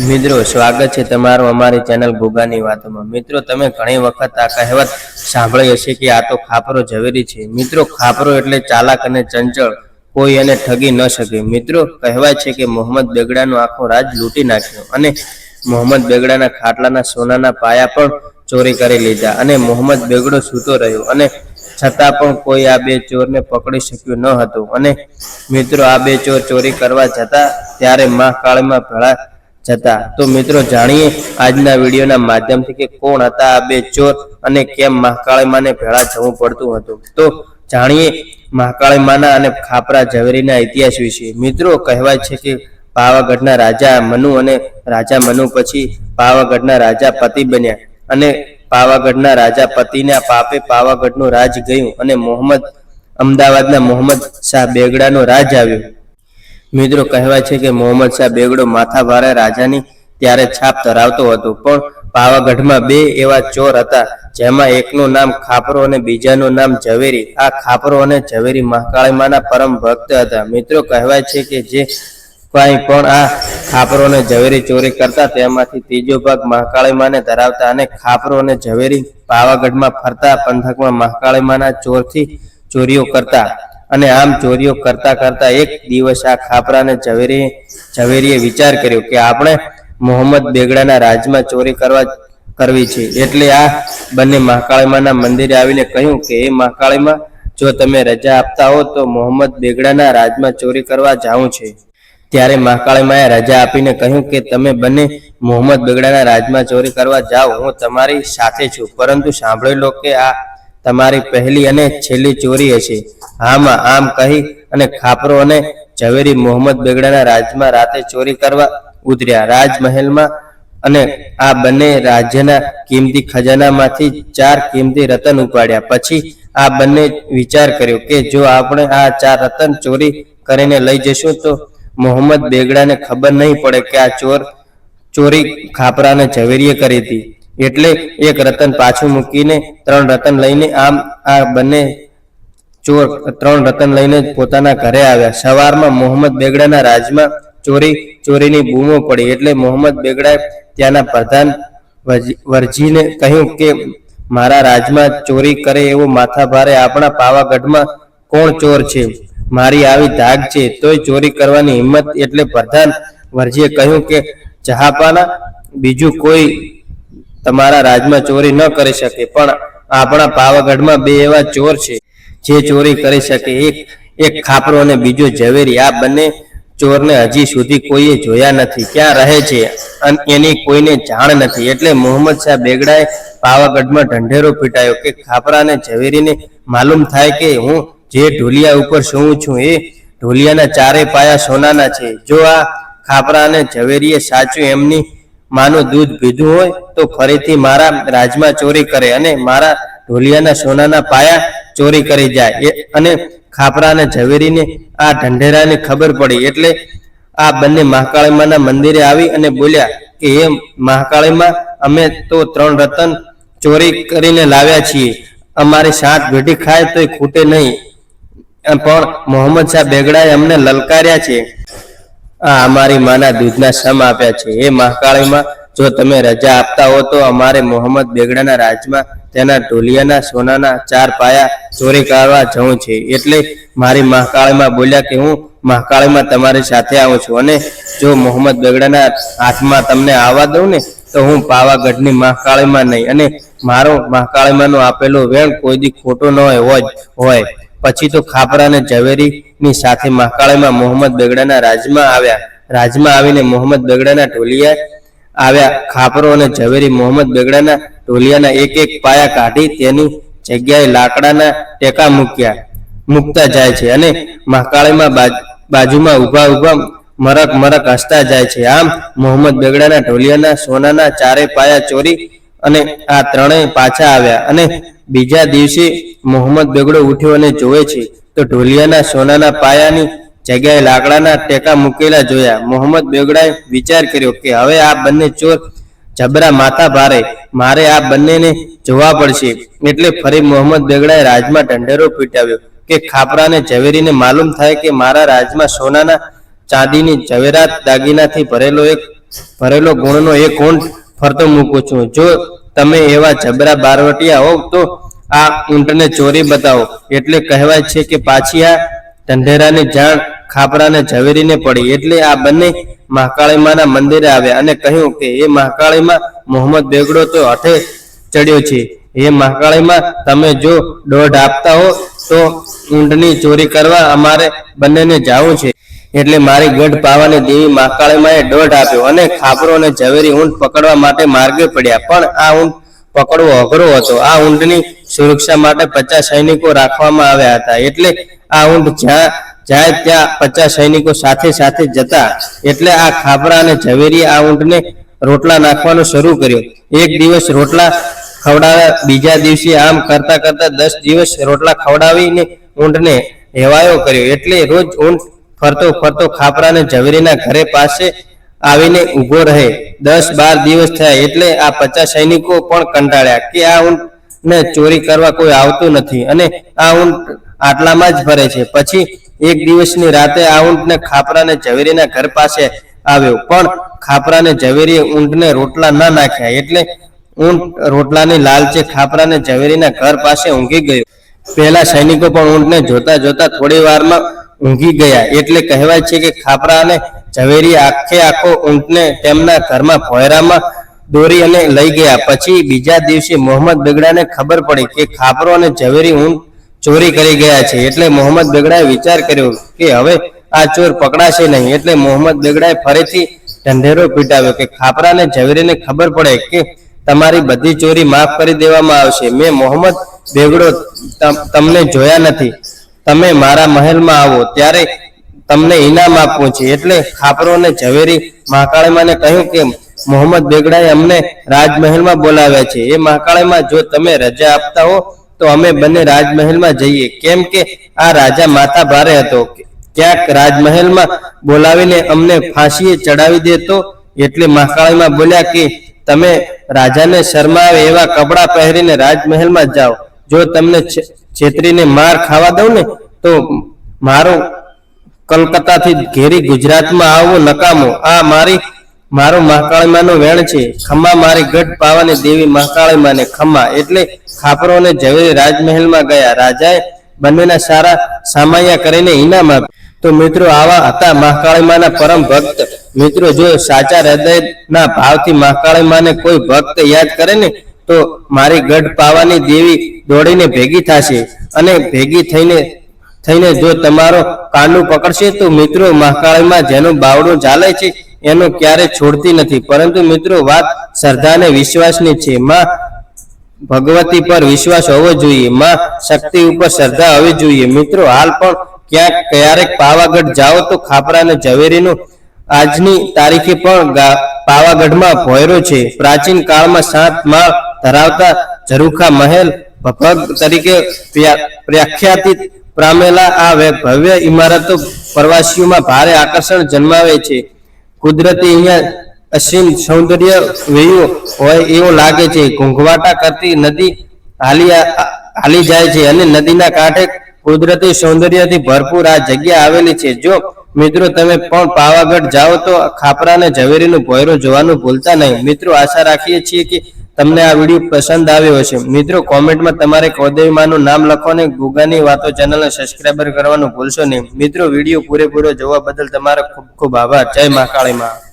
મિત્રો, સ્વાગત છે તમારું અમારી ચેનલ ગોગાની વાતોમાં. મિત્રો, તમે ઘણી વખત આ કહેવત સાંભળી હશે કે આ તો ખાપરો ઝવેરી છે. મિત્રો, ખાપરો એટલે ચાલાક અને ચંચળ. કોઈ એને ઠગી ન શકે. મિત્રો, કહેવાય છે કે મોહમ્મદ બેગડાનો આખો રાજ લૂંટી નાખ્યો અને મોહમ્મદ બેગડાના ખાટલાના સોનાના પાયા પણ ચોરી કરી લીધા અને મોહમ્મદ બેગડો સૂતો રહ્યો અને છતાં પણ કોઈ આ બે ચોરને પકડી શક્યું ન હતું. અને મિત્રો, આ બે ચોર ચોરી કરવા જતા ત્યારે મહાકાળમાં ભેળા જતા તો મિત્રો જાણીએ આજના વિડીયોના માધ્યમથી કે કોણ હતા આ બે ચોર અને કેમ મહાકાળી ભેળા જવું પડતું હતું. તો જાણીએ મહાકાળી અને ખાપરા ઝવેરીના ઇતિહાસ વિશે. મિત્રો કહેવાય છે કે પાવાગઢના રાજા મનુ અને રાજા મનુ પછી પાવાગઢના રાજા પતિ બન્યા અને પાવાગઢના રાજા પતિના પાપે પાવાગઢનું રાજ ગયું અને મોહમ્મદ અમદાવાદના મોહમ્મદ શાહ બેગડાનો રાજ આવ્યો. મિત્રો કહેવાય છે કે મોહમ્મદ શાહ બેગડો માથા ભારે રાજાની ત્યારે છાપ ધરાવતો હતો. પણ પાવાગઢમાં બે એવા ચોર હતા, જેમાં એકનું નામ ખાપરો અને બીજાનું નામ ઝવેરી. આ ખાપરો અને ઝવેરી મહાકાળીમાના પરમ ભક્ત હતા. મિત્રો કહેવાય છે કે જે કાંઈ પણ આ ખાપરો અને ઝવેરી ચોરી કરતા, તેમાંથી ત્રીજો ભાગ મહાકાળીમાને ધરાવતા અને ખાપરો અને ઝવેરી પાવાગઢમાં ફરતા પંથકમાં મહાકાળીમાના ચોરથી ચોરીઓ કરતા. અને આમ ચોરીઓ કરતા કરતા એક દિવસ આ ખાપરાને ઝવેરી ઝવેરીએ વિચાર કર્યો કે આપણે મોહમ્મદ બેગડાના રાજમાં ચોરી કરવા કરવી છે. એટલે આ બંને મહાકાળીમાના મંદિરે આવીને કહ્યું કે એ મહાકાળીમાં, જો તમે રજા આપતા હો તો મોહમ્મદ બેગડાના રાજમાં ચોરી કરવા જાઉં છે. ત્યારે મહાકાળીમાએ રજા આપીને કહ્યું કે, તમે બંને મોહમ્મદ બેગડાના રાજમાં ચોરી કરવા જાઓ, હું તમારી સાથે છું. પરંતુ સાંભળેલો કે આ તમારી પહેલી અને છેલ્લી ચોરી હશે. હામાં આમ કહી અને ખાપરો અને ઝવેરી મોહમ્મદ બેગડાના રાજમાં રાતે ચોરી કરવા ઉતર્યા. રાજમહેલમાં અને આ બંને રાજ્યના કિંમતી ખજાનામાંથી ચાર કિંમતી રતન ઉપાડ્યા. પછી આ બંને વિચાર કર્યો કે જો આપણે આ ચાર રતન ચોરી કરીને લઈ જશું તો મોહમ્મદ બેગડાને ખબર નહીં પડે કે આ ચોર ચોરી ખાપરા અને ઝવેરીએ કરી હતી. એટલે એક રતન પાછું મૂકીને ત્રણ રતન લઈને આમ આ બંને ચોર ત્રણ રતન લઈને પોતાના ઘરે આવ્યા. સવારમાં મોહમ્મદ બેગડાના રાજમાં ચોરી, ચોરીની બૂમો પડી. એટલે મોહમ્મદ બેગડાએ ત્યાંના પ્રધાન વરજીને કહ્યું કે, મારા રાજમાં ચોરી કરે એવો માથાભારે આપણા પાવાગઢમાં કોણ ચોર છે? મારી આવી ધાક છે, તોય ચોરી કરવાની હિંમત. એટલે પ્રધાન વરજીએ કહ્યું કે, જહાપાના બીજું કોઈ તમારા રાજમાં ચોરી ન કરી શકે, પણ આપણા પાવાગઢમાં બે એવા ચોર છે જે ચોરી કરી શકે. એક એક ખાપરો અને બીજો ઝવેરી. આ બંને ચોરને હજી સુધી કોઈએ જોયા નથી. ક્યાં રહે છે અને એની કોઈને જાણ નથી. એટલે મોહમ્મદ શાહ બેગડાએ પાવાગઢમાં ઢંઢેરો પીટાયો કે ખાપરા અને ઝવેરીને માલુમ થાય કે હું જે ઢોલિયા ઉપર સૂવું છું એ ઢોલિયાના ચારે પાયા સોનાના છે. જો આ ખાપરા અને ઝવેરીએ સાચું એમની માનું દૂધ પીધું હોય તો ફરીથી મારા રાજમાં ચોરી કરે અને મારા ઢોલિયાના સોનાના પાયા ચોરી કરી જાય. અને ખાપરા અને ઝવેરીને આ ઢંઢેરાની ખબર પડી એટલે આ બંને મહાકાળીમાના મંદિરે આવી અને બોલ્યા કે એ મહાકાળીમાં, અમે તો ત્રણ રતન ચોરી કરીને લાવ્યા છીએ. અમારી સાત ભેટી ખાય તો ખૂટે નહીં. પણ મોહમ્મદ શાહ બેગડાએ અમને લલકાર્યા છે. આ અમારી માના દૂધના સમ આપ્યા છે. એ મહાકાળીમાં જો તમે રજા આપતા હો તો અમારે મોહમ્મદ બેગડાના રાજમાં તેના ઢોલિયાના, સોનાના ચાર પાયા ચોરી કરવા જવું છે. એટલે મારી મહાકાળીમાં બોલ્યા કે હું મહાકાળીમાં તમારી સાથે આવું છું અને જો મોહમ્મદ બેગડાના હાથમાં તમને આવવા દઉં ને, તો હું પાવાગઢની મહાકાળીમાં નહીં. અને મારો મહાકાળીમાંનો આપેલો વેણ કોઈ દી ખોટો ન હોય હોય. પછી તો ખાપરા અને ઝવેરીની સાથે મહાકાળીમાં મોહમ્મદ બેગડાના રાજમાં આવ્યા. રાજમાં આવીને મોહમ્મદ બેગડાના ઢોલિયા આવ્યા. ખાપરો અને ઝવેરી મોહમ્મદ બેગડાના ઢોલિયાના એક એક પાયા કાઢી તેની જગ્યાએ લાકડાના ટેકા મૂક્યા. મૂકતા જાય છે અને મહાકાળીમાં બાજ- બાજુમાં ઊભા ઊભા મરક મરક હસતા જાય છે. આમ મોહમ્મદ બેગડાના ઢોલિયાના સોનાના ચારે પાયા ચોરી અને આ ત્રણેય પાછા આવ્યા અને બીજા દિવસે મોહમ્મદ બેગડો ઉઠ્યો અને જોવે છે તો ઢોલિયાના સોનાના પાયાની જગ્યાએ લાકડાના ટેકા મૂકેલા જોયા. મોહમ્મદ બેગડાએ વિચાર કર્યો કે હવે આ બંને ચોર જબરા માથા ભારે, મારે આ બંનેને જોવા પડશે. એટલે ફરી મોહમ્મદ બેગડાએ રાજમાં ઢંઢેરો પીટાવ્યો કે ખાપરાને ઝવેરીને માલુમ થાય કે મારા રાજમાં સોનાના ચાંદીની ઝવેરાત દાગીનાથી ભરેલો એક, ભરેલો ગુણનો એક ઊંટ ફરતો મૂકું છું. જો તમે એવા જબરા બારવટિયા હોવ તો આ ઊંટને ચોરી બતાવો. એટલે કહેવાય છે કે પાછી આ ઢંઢેરાની જાણ ખાપરાને ઝવેરીને પડી. એટલે આ બંને મહાકાળીમાના મંદિરે આવ્યા અને કહ્યું કે એ મહાકાળીમાં મોહમ્મદ બેગડો તો હઠે ચડ્યો છે. એ મહાકાળીમાં, તમે જો દોઢ આપતા હો તો ઊંટની ચોરી કરવા અમારે બંનેને જાવું છે. એટલે મારી ગઢ પાવાની દેવી મહાકાળીમાએ દોઢ આપ્યો અને ખાપરો અને ઝવેરી ઊંટ પકડવા માટે માર્ગે પડ્યા. પણ આ ઊંટ પકડવો અઘરો હતો. આ ઊંટની સુરક્ષા માટે પચાસ સૈનિકો રાખવામાં આવ્યા હતા. એટલે આ ઊંટ જ્યાં જાય ત્યાં પચાસ સૈનિકો સાથે સાથે જતા. એટલે આ ખાપરા અને ઝવેરી આ ઊંટને રોટલા નાખવાનું શરૂ કર્યું. એક દિવસ રોટલા ખવડાવ્યા. બીજા દિવસે આમ કરતા કરતા દસ દિવસ રોટલા ખવડાવીને ઊંટને હેવાયો કર્યો. એટલે રોજ ઊંટ ફરતો ફરતો ખાપરાને ઝવેરીના ઘરે પાસે આવીને ઊભો રહે. દસ બાર દિવસ થયા એટલે આ પચાસ સૈનિકો પણ કંટાળ્યા કે આ ઊંટને ચોરી કરવા કોઈ આવતું નથી અને આ ઊંટ આટલામાં જ ફરે છે. પછી એક દિવસની રાતે આ ઊંટને ખાપરાને ઝવેરીના ઘર પાસે આવ્યો. પણ ખાપરાને ઝવેરીએ ઊંટને રોટલા ના નાખ્યા એટલે ઊંટ રોટલાની લાલચે ખાપરાને ઝવેરીના ઘર પાસે ઊંઘી ગયો. પહેલા સૈનિકો પણ ઊંટને જોતા જોતા થોડી વારમાં ઊંઘી ગયા. એટલે કહેવાય છે કે ખાપરા અને ઝવેરી આખે આખો ઊંટને તેમના ઘરમાં ભોયરામાં દોરી અને લઈ ગયા. પછી બીજા દિવસે મોહમ્મદ બેગડાને ખબર પડી કે ખાપરો અને ઝવેરી ઊંટ ચોરી કરી ગયા છે. એટલે મોહમ્મદ બેગડાએ વિચાર કર્યો કે હવે આ ચોર પકડાશે નહીં. એટલે મોહમ્મદ બેગડાએ ફરીથી ઢંઢેરો પીટાવ્યો કે ખાપરા અને ઝવેરીને ખબર પડે કે તમારી બધી ચોરી માફ કરી દેવામાં આવશે. મેં મોહમ્મદ બેગડો તમ- તમને જોયા નથી. તમે મારા મહેલમાં આવો, ત્યારે તમને ઇનામ આપવું છે. એટલે ખાપરો ને ઝવેરી મહાકાળીમાને કહ્યું કે, મોહમ્મદ બેગડાએ અમને રાજમહેલમાં બોલાવ્યા છે. એ મહાકાળીમાં જો તમે રજા આપતા હો, તો અમે બંને રાજમહેલમાં જઈએ. કેમ કે આ રાજા માથા ભારે હતો. ક્યાંક રાજમહેલમાં બોલાવીને અમને ફાંસીએ ચડાવી દેતો, એટલે મહાકાળીમાં બોલ્યા કે, તમે રાજાને શરમાવે એવા કપડાં પહેરીને રાજમહેલમાં જાઓ. જો તમને છેતરીને માર ખાવા દઉં ને, તો મારો કલકત્તાથી ઘેરી ગુજરાતમાં આવવું નકામું. આ મારી મારો મહાકાળીમાનો વેણ છે. ખમ્મા મારી ગઢ પાવાની દેવી મહાકાળીમાને ખમ્મા. એટલે ખાપરો અને ઝવેરી રાજમહેલમાં ગયા. રાજાએ બંનેના સારા સામાયા કરીને ઇનામ આપ્યું. તો મિત્રો, આવા હતા મહાકાળીમાના પરમ ભક્ત. મિત્રો, જો સાચા હૃદયના ભાવથી મહાકાળીમાને કોઈ ભક્ત યાદ કરે ને તો મારી ગઢ પાવાની દેવી દોડીને ભેગી થશે અને ભેગી થઈને થઈને જો તમારો કાંડું પકડશે તો મિત્રો મહાકાળીમાં જેનું બાવડું ચાલે છે એનો ક્યારે છોડતી નથી. પરંતુ મિત્રો વાત શ્રદ્ધા અને વિશ્વાસની છે. માં ભગવતી પર વિશ્વાસ હોવો જોઈએ. માં શક્તિ ઉપર શ્રદ્ધા હોવી જોઈએ. મિત્રો, હાલ પણ ક્યાંક ક્યારેક પાવાગઢ જાઓ તો ખાપરા અને ઝવેરીનું આજની તારીખે પણ પાવાગઢમાં ભોયરો છે. પ્રાચીન કાળમાં સાત માળ ધરાવતા ઝરૂખા મહેલ ભગ તરીકે વ્યાખ્યાતિત પામેલા આ ભવ્ય ઇમારતો પ્રવાસીઓમાં ભારે આકર્ષણ જન્માવે છે. કુદરતી અહીંયા અસીમ સૌંદર્ય વેયું હોય એવું લાગે છે. ઘૂંઘવાટા કરતી નદી હાલી હાલી જાય છે અને નદીના કાંઠે કુદરતી સૌંદર્યથી ભરપૂર આ જગ્યા આવેલી છે. જો મિત્રો તમે પણ પાવાગઢ જાઓ તો ખાપરા અને ઝવેરીનું ભોયરો જોવાનું ભૂલતા નહીં. મિત્રો, આશા રાખીએ છીએ કે તમને આ વીડિયો પસંદ આવ્યો હશે. મિત્રો, કોમેન્ટમાં તમારે કૌદેવીમાનું નામ લખો અને ગુગાની વાતો ચેનલને સબસ્ક્રાઈબર કરવાનું ભૂલશો નહીં. મિત્રો, વીડિયો પૂરેપૂરો જોવા બદલ તમારો ખૂબ ખૂબ આભાર. જય મહાકાળી માં.